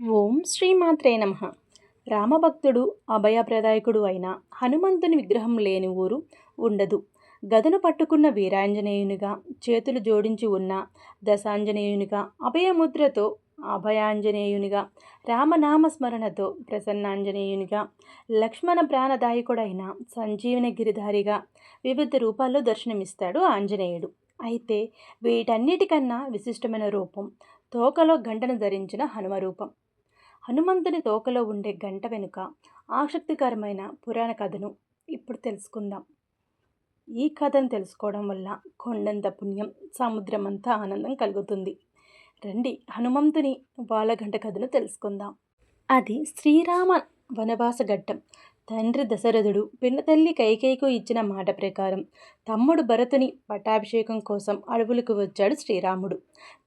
ఓం శ్రీమాత్రే నమ. రామభక్తుడు అభయప్రదాయకుడు అయిన హనుమంతుని విగ్రహం లేని ఊరు ఉండదు. గదను పట్టుకున్న వీరాంజనేయునిగా చేతులు జోడించి ఉన్న దశాంజనేయునిగా అభయముద్రతో అభయాంజనేయునిగా రామనామ స్మరణతో ప్రసన్నాంజనేయునిగా లక్ష్మణ ప్రాణదాయకుడైన సంజీవన గిరిధారిగా వివిధ రూపాల్లో దర్శనమిస్తాడు ఆంజనేయుడు. అయితే వీటన్నిటికన్నా విశిష్టమైన రూపం తోకలో గంటను ధరించిన హనుమ రూపం. హనుమంతుని తోకలో ఉండే గంట వెనుక ఆసక్తికరమైన పురాణ కథను ఇప్పుడు తెలుసుకుందాం. ఈ కథను తెలుసుకోవడం వల్ల కొండంత పుణ్యం సముద్రమంతా ఆనందం కలుగుతుంది. రండి హనుమంతుని బాలగంట కథను తెలుసుకుందాం. అది శ్రీరామ వనవాస ఘట్టం. తండ్రి దశరథుడు పిన్నతల్లి కైకేయికు ఇచ్చిన మాట ప్రకారం తమ్ముడు భరతుని పట్టాభిషేకం కోసం అడవులకు వచ్చాడు శ్రీరాముడు.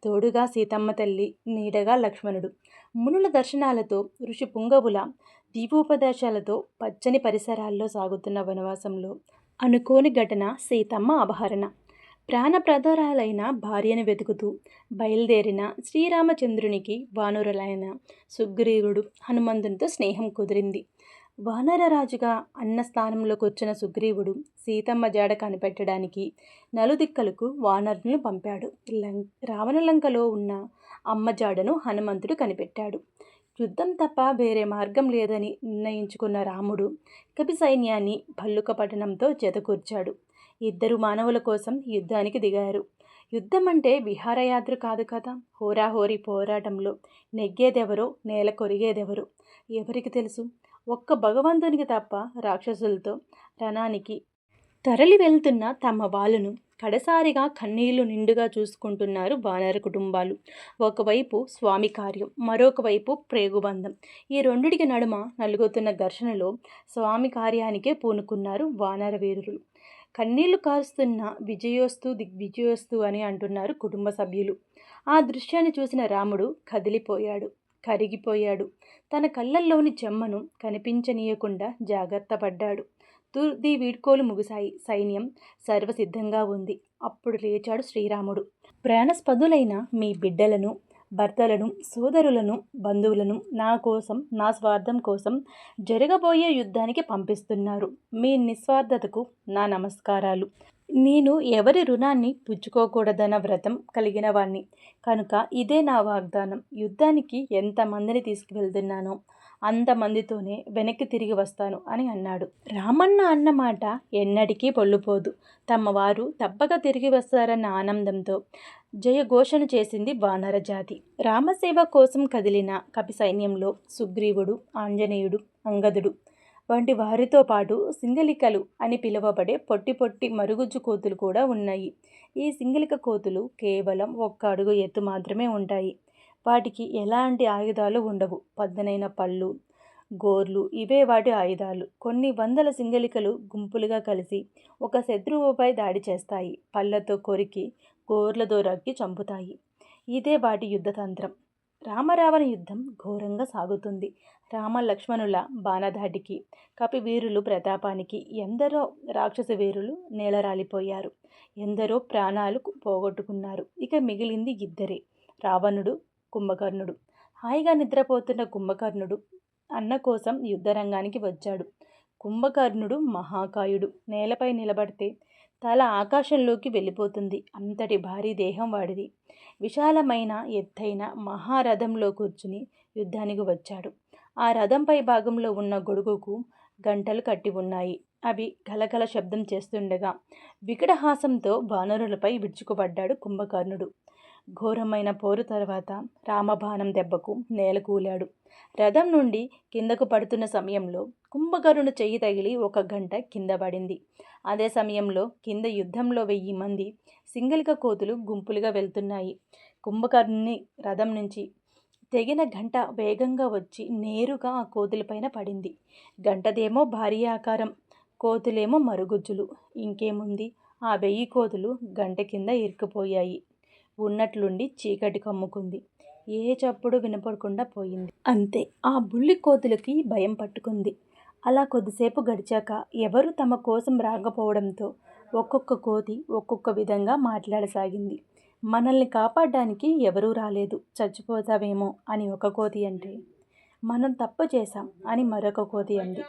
తోడుగా సీతమ్మ తల్లి నీడగా లక్ష్మణుడు. మునుల దర్శనాలతో ఋషి పుంగవుల దీపోపదేశాలతో పచ్చని పరిసరాల్లో సాగుతున్న వనవాసంలో అనుకోని ఘటన సీతమ్మ అపహరణ. ప్రాణప్రదరాలైన భార్యను వెతుకుతూ బయలుదేరిన శ్రీరామచంద్రునికి వానరులైన సుగ్రీవుడు హనుమంతునితో స్నేహం కుదిరింది. వానరరాజుగా అన్న స్థానంలోకి వచ్చిన సుగ్రీవుడు సీతమ్మ జాడ కనిపెట్టడానికి నలుదిక్కలకు వానరులను పంపాడు. లం రావణలంకలో ఉన్న అమ్మ జాడను హనుమంతుడు కనిపెట్టాడు. యుద్ధం తప్ప వేరే మార్గం లేదని నిర్ణయించుకున్న రాముడు కపి సైన్యాన్ని భల్లుక పట్టణంతో జతకూర్చాడు ఇద్దరు మానవుల కోసం యుద్ధానికి దిగారు. యుద్ధం అంటే విహారయాత్ర కాదు కదా? హోరాహోరీ పోరాటంలో నెగ్గేదెవరో నేల కొరిగేదెవరో ఎవరికి తెలుసు? ఒక్క భగవంతునికి తప్ప రాక్షసులతో రణానికి తరలి వెళ్తున్న తమ వాళ్ళను కడసారిగా కన్నీళ్ళు నిండుగా చూసుకుంటున్నారు వానర కుటుంబాలు. ఒకవైపు స్వామి కార్యం మరొక వైపు ప్రేగుబంధం. ఈ రెండిటికి నడుమ నలుగుతున్న ఘర్షణలో స్వామి కార్యానికే పూనుకున్నారు వానర వీరులు. కన్నీళ్ళు కారుస్తున్న విజయోస్తు దిగ్విజయోస్తు అని అంటున్నారు కుటుంబ సభ్యులు. ఆ దృశ్యాన్ని చూసిన రాముడు కదిలిపోయాడు కరిగిపోయాడు. తన కళ్ళల్లోని చెమ్మను కనిపించనీయకుండా జాగ్రత్త పడ్డాడు తుది వీడ్కోలు ముగిశాయి. సైన్యం సర్వసిద్ధంగా ఉంది. అప్పుడు లేచాడు శ్రీరాముడు. ప్రాణస్పదులైన మీ బిడ్డలను భర్తలను సోదరులను బంధువులను నా కోసం నా స్వార్థం కోసం జరగబోయే యుద్ధానికి పంపిస్తున్నారు. మీ నిస్వార్థతకు నా నమస్కారాలు. నేను ఎవరి రుణాన్ని పుచ్చుకోకూడదన్న వ్రతం కలిగిన వాణ్ణి. కనుక ఇదే నా వాగ్దానం. యుద్ధానికి ఎంతమందిని తీసుకువెళ్తున్నానో అంతమందితోనే వెనక్కి తిరిగి వస్తాను అని అన్నాడు. రామన్న అన్నమాట ఎన్నటికీ పొల్లుపోదు. తమ వారు తప్పక తిరిగి వస్తారన్న ఆనందంతో జయఘోషణ చేసింది వానర జాతి. రామసేవ కోసం కదిలిన కపి సైన్యంలో సుగ్రీవుడు ఆంజనేయుడు అంగదుడు వంటి వారితో పాటు సింగలికలు అని పిలువబడే పొట్టి పొట్టి మరుగుజ్జు కోతులు కూడా ఉన్నాయి. ఈ సింగలిక కోతులు కేవలం ఒక్క అడుగు ఎత్తు మాత్రమే ఉంటాయి. వాటికి ఎలాంటి ఆయుధాలు ఉండవు. పద్దనైన పళ్ళు గోర్లు ఇవే వాటి ఆయుధాలు. కొన్ని వందల సింగలికలు గుంపులుగా కలిసి ఒక శత్రువుపై దాడి చేస్తాయి. పళ్ళతో కొరికి గోర్లతో రగ్గి చంపుతాయి. ఇదే వాటి యుద్ధతంత్రం రామరావణ యుద్ధం ఘోరంగా సాగుతుంది. రామ లక్ష్మణుల బాణధాటికి కపివీరులు ప్రతాపానికి ఎందరో రాక్షస వీరులు నేలరాలిపోయారు. ఎందరో ప్రాణాలు పోగొట్టుకున్నారు. ఇక మిగిలింది ఇద్దరే. రావణుడు కుంభకర్ణుడు. హాయిగా నిద్రపోతున్న కుంభకర్ణుడు అన్న కోసం యుద్ధరంగానికి వచ్చాడు. కుంభకర్ణుడు మహాకాయుడు. నేలపై నిలబడితే తల ఆకాశంలోకి వెళ్ళిపోతుంది. అంతటి భారీ దేహం వాడిది. విశాలమైన ఎత్తైన మహారథంలో కూర్చుని యుద్ధానికి వచ్చాడు. ఆ రథంపై భాగంలో ఉన్న గొడుగుకు గంటలు కట్టి ఉన్నాయి. అవి కలకల శబ్దం చేస్తుండగా వికటహాసంతో వానరులపై విడుచుకుపడ్డాడు కుంభకర్ణుడు. ఘోరమైన పోరు తర్వాత రామబాణం దెబ్బకు నేలకూలాడు రథం నుండి కిందకు పడుతున్న సమయంలో కుంభకరుణు చెయ్యి తగిలి ఒక గంట కింద పడింది. అదే సమయంలో కింద యుద్ధంలో వెయ్యి మంది సింగలిక కోతులు గుంపులుగా వెళ్తున్నాయి. కుంభకర్ణుని రథం నుంచి తెగిన గంట వేగంగా వచ్చి నేరుగా ఆ కోతులపైన పడింది. గంటదేమో భారీ ఆకారం కోతులేమో మరుగుజ్జులు. ఇంకేముంది? ఆ వెయ్యి కోతులు గంట కింద ఇరుక్కుపోయాయి. ఉన్నట్లుండి చీకటి కమ్ముకుంది. ఏ చప్పుడు వినపడకుండా పోయింది. అంతే ఆ బుల్లి కోతులకి భయం పట్టుకుంది. అలా కొద్దిసేపు గడిచాక ఎవరు తమ కోసం రాకపోవడంతో ఒక్కొక్క కోతి ఒక్కొక్క విధంగా మాట్లాడసాగింది. మనల్ని కాపాడడానికి ఎవరూ రాలేదు చచ్చిపోతావేమో అని ఒక కోతి అంటే మనం తప్పు చేశాం అని మరొక కోతి అంది.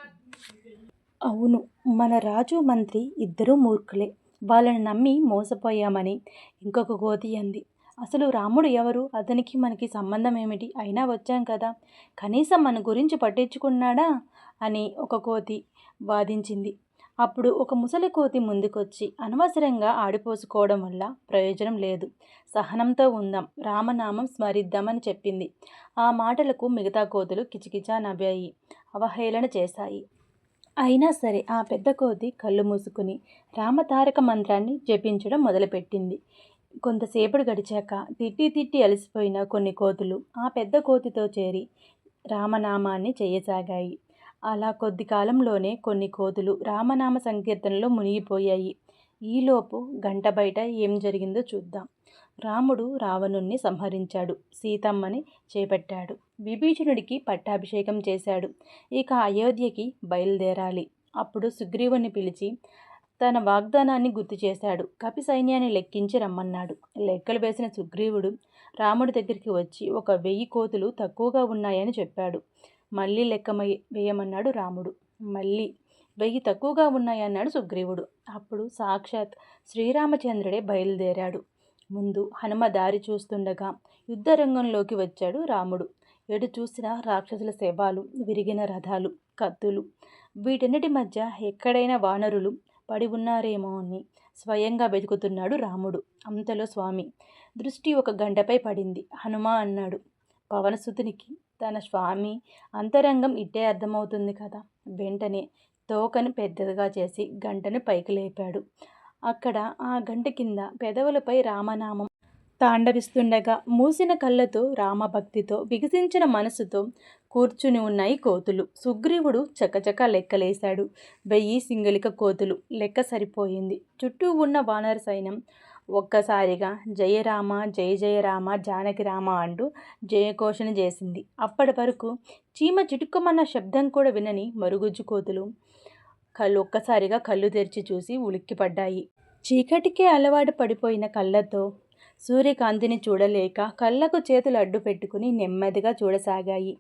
అవును మన రాజు మంత్రి ఇద్దరూ మూర్ఖులే వాళ్ళని నమ్మి మోసపోయామని ఇంకొక కోతి అంది. అసలు రాముడు ఎవరు? అతనికి మనకి సంబంధం ఏమిటి? అయినా వచ్చాం కదా. కనీసం మన గురించి పట్టించుకున్నాడా? అని ఒక కోతి వాదించింది. అప్పుడు ఒక ముసలి కోతి ముందుకొచ్చి అనవసరంగా ఆడిపోసుకోవడం వల్ల ప్రయోజనం లేదు. సహనంతో ఉందాం రామనామం స్మరిద్దామని చెప్పింది. ఆ మాటలకు మిగతా కోతులు కిచకిచా నవ్వాయి అవహేళన చేశాయి. అయినా సరే ఆ పెద్ద కోతి కళ్ళు మూసుకుని రామతారక మంత్రాన్ని జపించడం మొదలుపెట్టింది. కొంతసేపటి గడిచాక తిట్టి తిట్టి అలసిపోయిన కొన్ని కోతులు ఆ పెద్ద కోతితో చేరి రామనామాన్ని చేయసాగాయి. అలా కొద్ది కాలంలోనే కొన్ని కోతులు రామనామ సంకీర్తనలో మునిగిపోయాయి. ఈలోపు గంట బయట ఏం జరిగిందో చూద్దాం. రాముడు రావణుణ్ణి సంహరించాడు. సీతమ్మని చేపట్టాడు. విభీషణుడికి పట్టాభిషేకం చేశాడు. ఇక అయోధ్యకి బయలుదేరాలి. అప్పుడు సుగ్రీవుని పిలిచి తన వాగ్దానాన్ని గుర్తు చేశాడు. కపి సైన్యాన్ని లెక్కించి రమ్మన్నాడు. లెక్కలు వేసిన సుగ్రీవుడు రాముడి దగ్గరికి వచ్చి ఒక వెయ్యి కోతులు తక్కువగా ఉన్నాయని చెప్పాడు. మళ్ళీ లెక్క వేయమన్నాడు రాముడు. మళ్ళీ వెయ్యి తక్కువగా ఉన్నాయన్నాడు సుగ్రీవుడు. అప్పుడు సాక్షాత్ శ్రీరామచంద్రుడే బయలుదేరాడు. ముందు హనుమ దారి చూస్తుండగా యుద్ధరంగంలోకి వచ్చాడు రాముడు. ఎటు చూసిన రాక్షసుల శవాలు విరిగిన రథాలు కత్తులు. వీటన్నిటి మధ్య ఎక్కడైనా వానరులు పడి ఉన్నారేమో అని స్వయంగా వెతుకుతున్నాడు రాముడు. అంతలో స్వామి దృష్టి ఒక గంటపై పడింది హనుమ అన్నాడు. పవనసుతునికి తన స్వామి అంతరంగం ఇట్టే అర్థమవుతుంది కదా వెంటనే తోకను పెద్దదిగా చేసి గంటను పైకి లేపాడు. అక్కడ ఆ గంట కింద పెదవులపై రామనామం తాండవిస్తుండగా మూసిన కళ్ళతో రామభక్తితో వికసించిన మనసుతో కూర్చుని ఉన్నాయి కోతులు. సుగ్రీవుడు చకచక లెక్కలేశాడు. వెయ్యి సింగలిక కోతులు. లెక్క సరిపోయింది. చుట్టూ ఉన్న వానర సైన్యం ఒక్కసారిగా జయరామ జయ జయరామ జానకి రామ అంటూ జయఘోషణ చేసింది. అప్పటి వరకు చీమ చిటుక్కుమన్న శబ్దం కూడా వినని మరుగుజ్జు కోతులు కళ్ళు ఒక్కసారిగా కళ్ళు తెరిచి చూసి ఉలిక్కిపడ్డాయి. చీకటికే అలవాటు పడిపోయిన కళ్ళతో సూర్యకాంతిని చూడలేక కళ్ళకు చేతులు అడ్డు పెట్టుకుని నెమ్మదిగా చూడసాగాయి.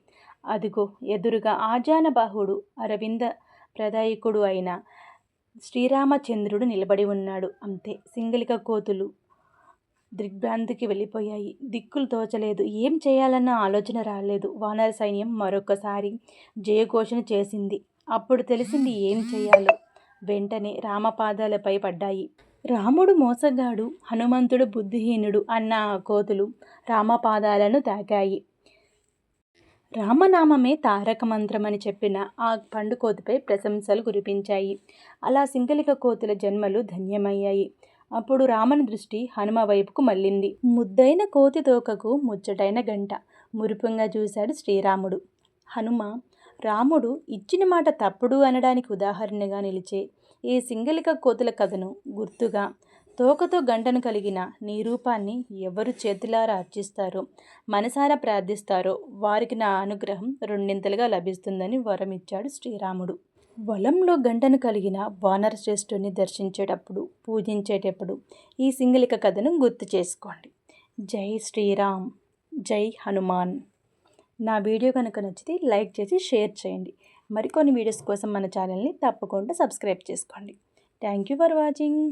అదిగో ఎదురుగా ఆజానబాహుడు అరవింద ప్రదాయకుడు అయిన శ్రీరామచంద్రుడు నిలబడి ఉన్నాడు. అంతే సింగిలిక కోతులు దిగ్భ్రాంతికి వెళ్ళిపోయాయి. దిక్కులు తోచలేదు. ఏం చేయాలన్న ఆలోచన రాలేదు. వానర సైన్యం మరొకసారి జయఘోషణ చేసింది. అప్పుడు తెలిసింది ఏం చేయాలో వెంటనే రామపాదాలపై పడ్డాయి. రాముడు మోసగాడు హనుమంతుడు బుద్ధిహీనుడు అన్న ఆ కోతులు రామపాదాలను తాకాయి. రామనామమే తారక మంత్రమని చెప్పిన ఆ పండు కోతిపై ప్రశంసలు కురిపించాయి. అలా సింగలిక కోతుల జన్మలు ధన్యమయ్యాయి. అప్పుడు రామని దృష్టి హనుమ వైపుకు మళ్ళింది. ముద్దైన కోతి తోకకు ముచ్చటైన గంట. మురిపంగా చూశాడు శ్రీరాముడు. హనుమ రాముడు ఇచ్చిన మాట తప్పుడు అనడానికి ఉదాహరణగా నిలిచే ఈ సింగలిక కోతుల కథను గుర్తుగా తోకతో గంటను కలిగిన నీ రూపాన్ని ఎవరు చేతులారా అర్చిస్తారో మనసారా ప్రార్థిస్తారో వారికి నా అనుగ్రహం రెండింతలుగా లభిస్తుందని వరమిచ్చాడు శ్రీరాముడు. వలంలో గంటను కలిగిన వానర శ్రేష్ఠుని దర్శించేటప్పుడు పూజించేటప్పుడు ఈ సింగలిక కథను గుర్తు చేసుకోండి. జై శ్రీరామ్ జై హనుమాన్. నా వీడియో కనుక నచ్చితే లైక్ చేసి షేర్ చేయండి. మరికొన్ని వీడియోస్ కోసం మన ఛానల్ని తప్పకుండా సబ్స్క్రైబ్ చేసుకోండి. Thank you for watching.